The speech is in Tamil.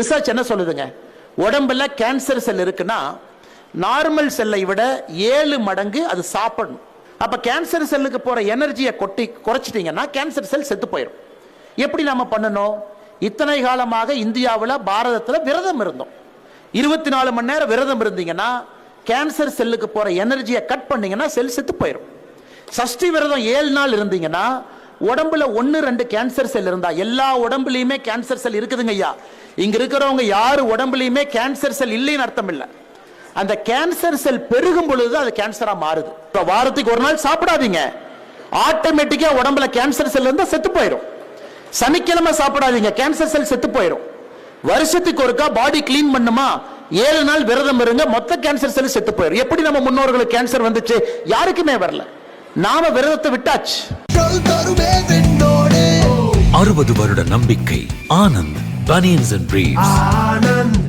ரிசர்ச் என்ன சொல்லுதுங்க? உடம்புல கேன்சர் செல் இருக்குன்னா நார்மல் செல்லை விட ஏழு மடங்கு அது சாப்பிடணும். அப்போ கேன்சர் செல்லுக்கு போகிற எனர்ஜியை கொட்டி குறைச்சிட்டிங்கன்னா கேன்சர் செல் செத்து போயிடும் எப்படி நம்ம பண்ணணும்? இத்தனை காலமாக இந்தியாவில் பாரதத்தில் விரதம் இருந்தோம். இருபத்தி நாலு மணி நேரம் விரதம் இருந்தீங்கன்னா கேன்சர் செல்லுக்கு போகிற எனர்ஜியை கட் பண்ணீங்கன்னா செல் செத்து போயிடும் சஷ்டி விரதம் ஏழு நாள் இருந்தீங்கன்னா உடம்புல ஒன்று ரெண்டு கேன்சர் செல் இருந்தா எல்லா உடம்புலையுமே கேன்சர் செல் இருக்குதுங்க ஐயா. இங்க இருக்கிறவங்க யாரு உடம்புலையுமே கேன்சர் செல் இல்லைன்னு அர்த்தம் இல்லை அந்த கேன்சர் செல் பெருகும் பொழுது அது கேன்சரா மாறுது. இப்போ வாரத்துக்கு ஒரு நாள் சாப்பிடாதீங்க. ஆட்டோமேட்டிக்கா உடம்புல கேன்சர் செல் இருந்தா செத்து போயிடும் சனிக்கிழமை சாப்பிடாதீங்க கேன்சர் செல் செத்து போயிடும் வருஷத்துக்கு ஒருக்கா பாடி க்ளீன் பண்ணுமா? ஏழு நாள் விரதம் இருங்க மொத்த கேன்சர் செல் செத்து போயிடும் எப்படி நம்ம முன்னோர்களுக்கு கேன்சர் வந்துச்சு? யாருக்குமே வரல. நாம விரதத்தை விட்டாச்சு. அறுபது வருட நம்பிக்கை Anand banians and briefs. Anand.